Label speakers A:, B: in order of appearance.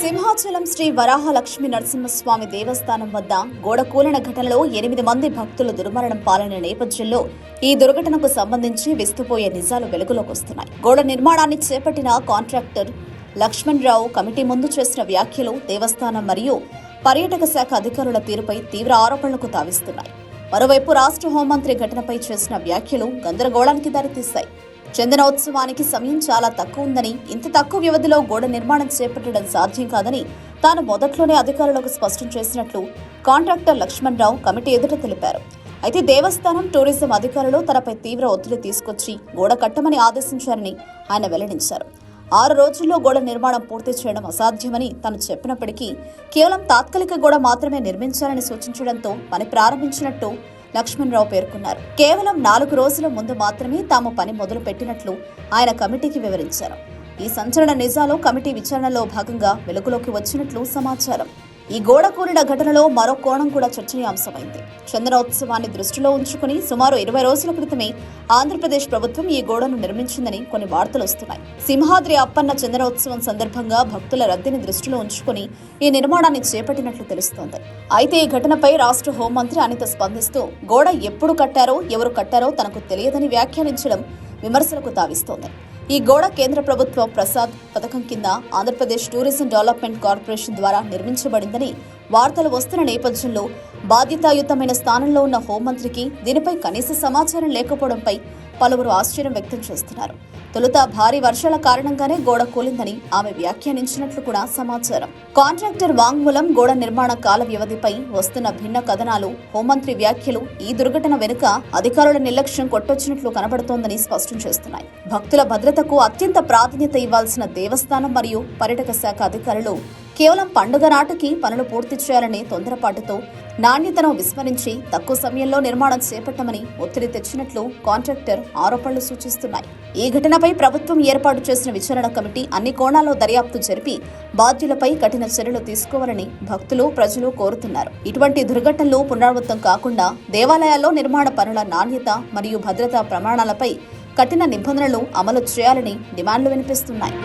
A: సింహాచలం శ్రీ వరాహలక్ష్మి నరసింహస్వామి దేవస్థానం వద్ద గోడ కూలిన ఘటనలో ఎనిమిది మంది భక్తులు దుర్మరణం పాలన నేపథ్యంలో ఈ దుర్ఘటనకు సంబంధించి విస్తుపోయే నిజాలు వెలుగులోకి వస్తున్నాయి. గోడ నిర్మాణాన్ని చేపట్టిన కాంట్రాక్టర్ లక్ష్మణ్ రావు కమిటీ ముందు చేసిన వ్యాఖ్యలు దేవస్థానం మరియు పర్యాటక శాఖ అధికారుల తీరుపై తీవ్ర ఆరోపణలకు తావిస్తున్నాయి. మరోవైపు రాష్ట్ర హోంమంత్రి ఘటనపై చేసిన వ్యాఖ్యలు గందరగోళానికి దారితీస్తాయి చందనోత్సవానికి సమయం చాలా తక్కువ ఉందని ఇంత తక్కువ వ్యవధిలో గోడ నిర్మాణం చేపట్టడం సాధ్యం కాదని తాను మొదట్లోనే అధికారులకు స్పష్టం చేసినట్లు కాంట్రాక్టర్ లక్ష్మణ్ రావు కమిటీ ఎదుట తెలిపారు. అయితే దేవస్థానం టూరిజం అధికారులు తనపై తీవ్ర ఒత్తిడి తీసుకొచ్చి గోడ కట్టమని ఆదేశించారని ఆయన వెల్లడించారు. ఆరు రోజుల్లో గోడ నిర్మాణం పూర్తి చేయడం అసాధ్యమని తాను చెప్పినప్పటికీ కేవలం తాత్కాలిక గోడ మాత్రమే నిర్మించాలని సూచించడంతో పని ప్రారంభించినట్టు లక్ష్మణరావు పేర్కొన్నారు. కేవలం నాలుగు రోజుల ముందు మాత్రమే తాము పని మొదలు పెట్టినట్లు ఆయన కమిటీకి వివరించారు. ఈ సంచలన నిజాలు కమిటీ విచారణలో భాగంగా వెలుగులోకి వచ్చినట్లు సమాచారం. ఈ గోడ కూలిన ఘటనలో మరో కోణం కూడా చర్చనీయాంశమైంది. చందనోత్సవాన్ని దృష్టిలో ఉంచుకుని సుమారు ఇరవై రోజుల క్రితమే ఆంధ్రప్రదేశ్ ప్రభుత్వం ఈ గోడను నిర్మించిందని కొన్ని వార్తలు వస్తున్నాయి. సింహాద్రి అప్పన్న చందనోత్సవం సందర్భంగా భక్తుల రద్దీని దృష్టిలో ఉంచుకుని ఈ నిర్మాణాన్ని చేపట్టినట్లు తెలుస్తోంది. అయితే ఈ ఘటనపై రాష్ట్ర హోంమంత్రి అనిత స్పందిస్తూ గోడ ఎప్పుడు కట్టారో ఎవరు కట్టారో తనకు తెలియదని వ్యాఖ్యానించడం విమర్శలకు తావిస్తోంది. ఈ గోడ కేంద్ర ప్రభుత్వ ప్రసాద్ పథకం కింద ఆంధ్రప్రదేశ్ టూరిజం డెవలప్మెంట్ కార్పొరేషన్ ద్వారా నిర్మించబడిందని వార్తలు వస్తున్న నేపథ్యంలో బాధ్యతాయుతమైన స్థానంలో ఉన్న హోంమంత్రికి దీనిపై కనీస సమాచారం లేకపోవడంపై పలువురు ఆశ్చర్యం వ్యక్తం చేస్తున్నారు. తొలుత భారీ వర్షాల కారణంగానే గోడ కూలిందని ఆమె వ్యాఖ్యానించినట్లు కూడా సమాచారం. కాంట్రాక్టర్ వాంగ్మూలం గోడ నిర్మాణ కాల వ్యవధిపై వస్తున్న భిన్న కథనాలు హోంమంత్రి వ్యాఖ్యలు ఈ దుర్ఘటన వెనుక అధికారుల నిర్లక్ష్యం కొట్టొచ్చినట్లు కనబడుతోందని స్పష్టం చేస్తున్నాయి. భక్తుల భద్రతకు అత్యంత ప్రాధాన్యత ఇవ్వాల్సిన దేవస్థానం మరియు పర్యాటక శాఖ అధికారులు కేవలం పండుగ నాటికి పనులు పూర్తి చేయాలనే తొందరపాటుతో నాణ్యతను విస్మరించి తక్కువ సమయంలో నిర్మాణం చేపట్టమని ఒత్తిడి తెచ్చినట్లు కాంట్రాక్టర్ ఆరోపణలు సూచిస్తున్నాయి. ఈ ఘటనపై ప్రభుత్వం ఏర్పాటు చేసిన విచారణ కమిటీ అన్ని కోణాల్లో దర్యాప్తు జరిపి బాధ్యులపై కఠిన చర్యలు తీసుకోవాలని భక్తులు ప్రజలు కోరుతున్నారు. ఇటువంటి దుర్ఘటనలు పునరావృతం కాకుండా దేవాలయాల్లో నిర్మాణ పనుల నాణ్యత మరియు భద్రతా ప్రమాణాలపై కఠిన నిబంధనలు అమలు చేయాలని డిమాండ్లు వినిపిస్తున్నాయి.